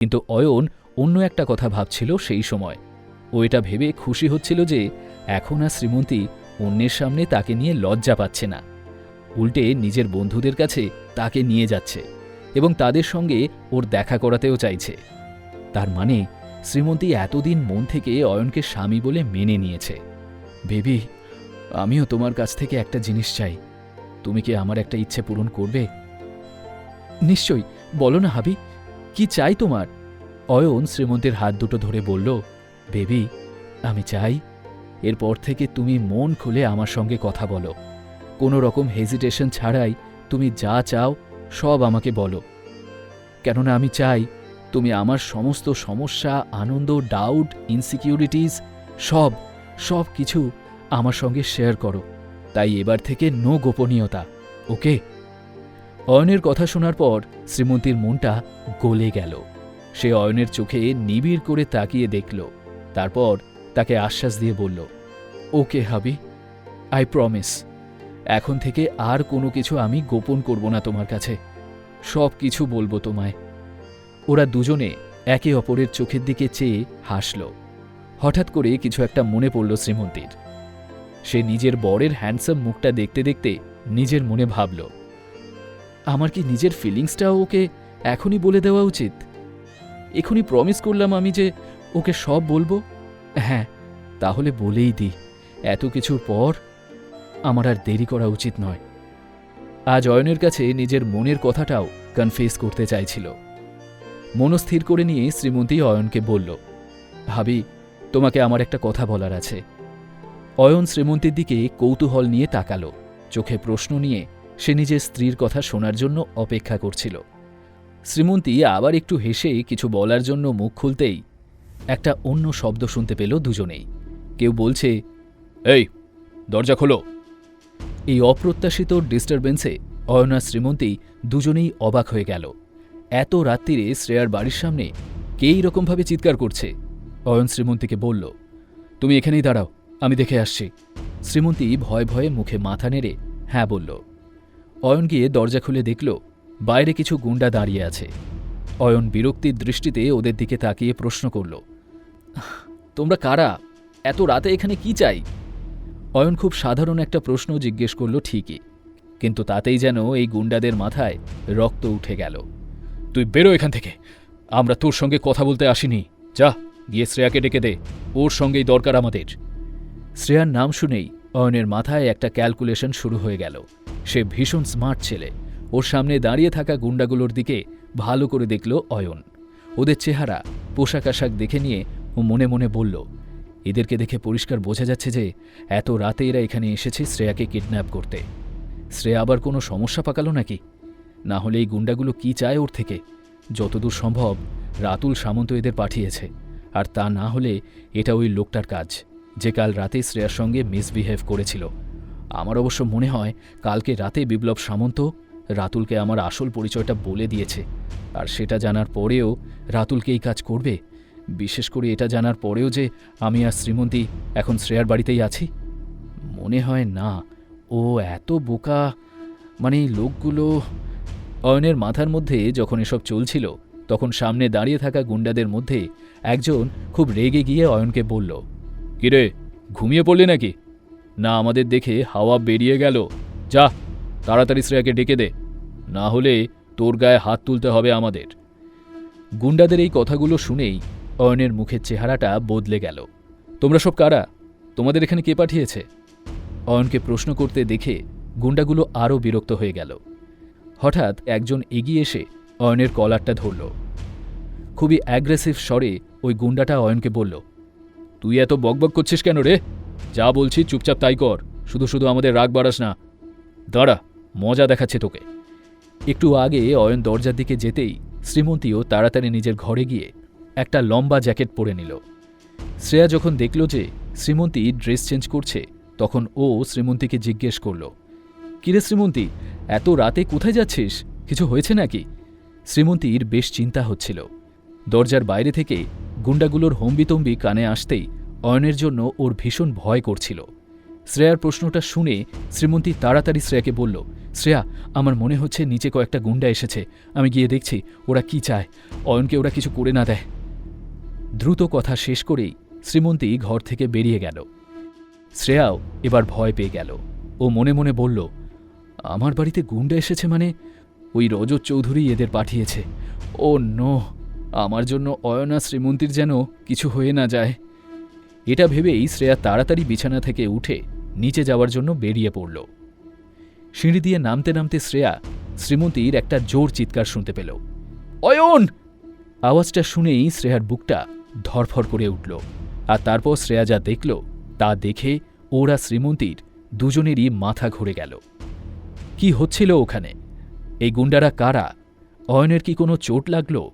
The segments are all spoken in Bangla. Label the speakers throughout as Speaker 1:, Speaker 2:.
Speaker 1: কিন্তু অয়ন অন্য একটা কথা ভাবছিল সেই সময়। ও এটা ভেবে খুশি হচ্ছিল যে এখন আর শ্রীমন্তী অন্যের সামনে তাকে নিয়ে লজ্জা পাচ্ছে না। উল্টে নিজের বন্ধুদের কাছে তাকে নিয়ে যাচ্ছে এবং তাদের সঙ্গে ওর দেখা করাতেও চাইছে। তার মানে শ্রীমন্তী এতদিন মন থেকে অয়নকে স্বামী বলে মেনে নিয়েছে। বেবি, আমিও তোমার কাছ থেকে একটা জিনিস চাই। তুমি কি আমার একটা ইচ্ছে পূরণ করবে? নিশ্চয়ই, বলো না হাবি। কি চাই তোমার? অয়ন শ্রীমন্তের হাত দুটো ধরে বলল, বেবি, আমি চাই এরপর থেকে তুমি মন খুলে আমার সঙ্গে কথা বলো। কোনো রকম হেজিটেশন ছাড়াই তুমি যা চাও সব আমাকে বলো। কেননা আমি চাই তুমি আমার সমস্ত সমস্যা, আনন্দ ডাউট ইনসিকিউরিটিজ সব সব কিছু আমার সঙ্গে শেয়ার করো। তাই এবার থেকে নো গোপনীয়তা ওকে অয়নের কথা শোনার পর শ্রীমন্তীর মনটা গলে গেল। সে অয়নের চোখে নিবিড় করে তাকিয়ে দেখল। তারপর তাকে আশ্বাস দিয়ে বলল, ওকে, হাবি, আই প্রমিস, এখন থেকে আর কোনো কিছু আমি গোপন করব না তোমার কাছে। সব কিছু বলব তোমায়। ওরা দুজনে একে অপরের চোখের দিকে চেয়ে হাসল। হঠাৎ করে কিছু একটা মনে পড়ল শ্রীমন্তীর। সে নিজের বরের হ্যান্ডসাম মুখটা দেখতে দেখতে নিজের মনে ভাবল আমার কি নিজের ফিলিংসটাও ওকে এখনই বলে দেওয়া উচিত? এখনই প্রমিস করলাম আমি যে ওকে সব বলব। হ্যাঁ তাহলে বলেই দিই, এত কিছুর পর আমার আর দেরি করা উচিত নয়। আজ অয়নের কাছে নিজের মনের কথাটাও কনফেস করতে চাইছিল। মনস্থির করে নিয়ে শ্রীমতী অয়নকে বলল, ভাবি, তোমাকে আমার একটা কথা বলার আছে। অয়ন শ্রীমন্তীর দিকে কৌতূহল নিয়ে তাকালো, চোখে প্রশ্ন নিয়ে সে নিজের স্ত্রীর কথা শোনার জন্য অপেক্ষা করছিল। শ্রীমন্তী আবার একটু হেসে কিছু বলার জন্য মুখ খুলতেই একটা অন্য শব্দ শুনতে পেল দুজনেই। কেউ বলছে, এই, দরজা খোলো। এই অপ্রত্যাশিত ডিস্টারবেন্সে অয়না, শ্রীমন্তী দুজনেই অবাক হয়ে গেল। এত রাত্রিরে শ্রেয়ার বাড়ির সামনে কেই রকমভাবে চিৎকার করছে? অয়ন শ্রীমন্তীকে বলল, তুমি এখানেই দাঁড়াও, আমি দেখে আসছি। শ্রীমন্তী ভয়ে ভয়ে মুখে মাথা নেড়ে হ্যাঁ বলল। অয়ন গিয়ে দরজা খুলে দেখল, বাইরে কিছু গুন্ডা দাঁড়িয়ে আছে। অয়ন বিরক্তির দৃষ্টিতে ওদের দিকে তাকিয়ে প্রশ্ন করল, তোমরা কারা? এত রাতে এখানে কি চাই? অয়ন খুব সাধারণ একটা প্রশ্ন জিজ্ঞেস করল, ঠিকই, কিন্তু তাতেই যেন এই গুন্ডাদের মাথায় রক্ত উঠে গেল। তুই বেরো এখান থেকে, আমরা তোর সঙ্গে কথা বলতে আসিনি। যা, গিয়ে শ্রেয়াকে ডেকে দে, ওর সঙ্গেই দরকার আমাদের। শ্রেয়ার নাম শুনেই অয়নের মাথায় একটা ক্যালকুলেশন শুরু হয়ে গেল। সে ভীষণ স্মার্ট ছেলে। ওর সামনে দাঁড়িয়ে থাকা গুন্ডাগুলোর দিকে ভালো করে দেখল অয়ন। ওদের চেহারা, পোশাক আশাক দেখে নিয়ে ও মনে মনে বলল, এদেরকে দেখে পরিষ্কার বোঝা যাচ্ছে যে এত রাতে এরা এখানে এসেছে শ্রেয়াকে কিডন্যাপ করতে। শ্রেয়া আবার কোনো সমস্যা পাকালো নাকি? না হলে এই গুন্ডাগুলো কি চায় ওর থেকে? যতদূর সম্ভব রাতুল সামন্ত এদের পাঠিয়েছে। আর তা না হলে এটা ওই লোকটার কাজ, যে কাল রাতে শ্রেয়ার সঙ্গে মিসবিহেভ করেছিল। আমার অবশ্য মনে হয় কালকে রাতে বিপ্লব সামন্ত রাতুলকে আমার আসল পরিচয়টা বলে দিয়েছে। আর সেটা জানার পরেও রাতুলকে এই কাজ করবে? বিশেষ করে এটা জানার পরেও যে আমি আর শ্রীমন্তী এখন শ্রেয়ার বাড়িতেই আছি? মনে হয় না। ও এত বোকা। মানে লোকগুলো অয়নের মাথার মধ্যে যখন এসব চলছিল, তখন সামনে দাঁড়িয়ে থাকা গুন্ডাদের মধ্যে একজন খুব রেগে গিয়ে অয়নকে বলল, কিরে, ঘুমিয়ে পড়লি নাকি? না আমাদের দেখে হাওয়া বেরিয়ে গেল। যা, তাড়াতাড়ি শ্রেয়াকে ডেকে দে। না হলে তোর গায়ে হাত তুলতে হবে আমাদের। গুন্ডাদের এই কথাগুলো শুনেই অয়নের মুখের চেহারাটা বদলে গেল। তোমরা সব কারা? তোমাদের এখানে কে পাঠিয়েছে? অয়নকে প্রশ্ন করতে দেখে গুন্ডাগুলো আরও বিরক্ত হয়ে গেল। হঠাৎ একজন এগিয়ে এসে অয়নের কলারটা ধরল। খুবই অ্যাগ্রেসিভ স্বরে ওই গুন্ডাটা অয়নকে বলল, তুই এত বকবক করছিস কেন রে? যা বলছি চুপচাপ তাই কর। শুধু শুধু আমাদের রাগ বাড়াস না। দাঁড়া, মজা দেখাচ্ছে তোকে। একটু আগে অয়ন দরজার দিকে যেতেই শ্রীমন্তীও তাড়াতাড়ি নিজের ঘরে গিয়ে একটা লম্বা জ্যাকেট পরে নিল। শ্রেয়া যখন দেখল যে শ্রীমন্তী ড্রেস চেঞ্জ করছে, তখন ও শ্রীমন্তীকে জিজ্ঞেস করল, কিরে শ্রীমন্তী, এত রাতে কোথায় যাচ্ছিস? কিছু হয়েছে নাকি? শ্রীমন্তীর বেশ চিন্তা হচ্ছিল। দরজার বাইরে থেকে গুন্ডাগুলোর হম্বিতম্বি কানে আসতেই অয়নের জন্য ওর ভীষণ ভয় করছিল। শ্রেয়ার প্রশ্নটা শুনে শ্রীমন্তী তাড়াতাড়ি শ্রেয়াকে বলল, শ্রেয়া, আমার মনে হচ্ছে নিচে কয়েকটা গুন্ডা এসেছে। আমি গিয়ে দেখছি, ওরা কি চায়? অয়নকে ওরা কিছু করে না দেয়। দ্রুত কথা শেষ করেই শ্রীমন্তী ঘর থেকে বেরিয়ে গেল। শ্রেয়াও এবার ভয় পেয়ে গেল। ও মনে মনে বলল, আমার বাড়িতে গুন্ডা এসেছে মানে? ওই রজত চৌধুরী এদের পাঠিয়েছে। ও নো, আমার জন্য অয়না শ্রীমন্তীর যেন কিছু হয়ে না যায়। এটা ভেবেই শ্রেয়া তাড়াতাড়ি বিছানা থেকে উঠে নিচে যাওয়ার জন্য বেরিয়ে পড়ল। সিঁড়ি দিয়ে নামতে নামতে শ্রেয়া শ্রীমতীর একটা জোর চিৎকার শুনতে পেল। অয়ন! আওয়াজটা শুনেই শ্রেয়ার বুকটা ধরফর করে উঠল আর তারপর শ্রেয়া যা দেখল তা দেখে ওরা শ্রীমন্তীর দুজনেরই মাথা ঘুরে গেল। কি হচ্ছিল ওখানে? এই গুন্ডারা কারা? অয়নের কি কোনো চোট লাগল?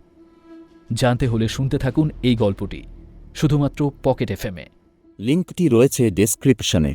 Speaker 1: জানতে হলে শুনতে থাকুন এই গল্পটি। শুধুমাত্র পকেট এফএমে
Speaker 2: লিঙ্কটি রয়েছে ডেসক্রিপশনে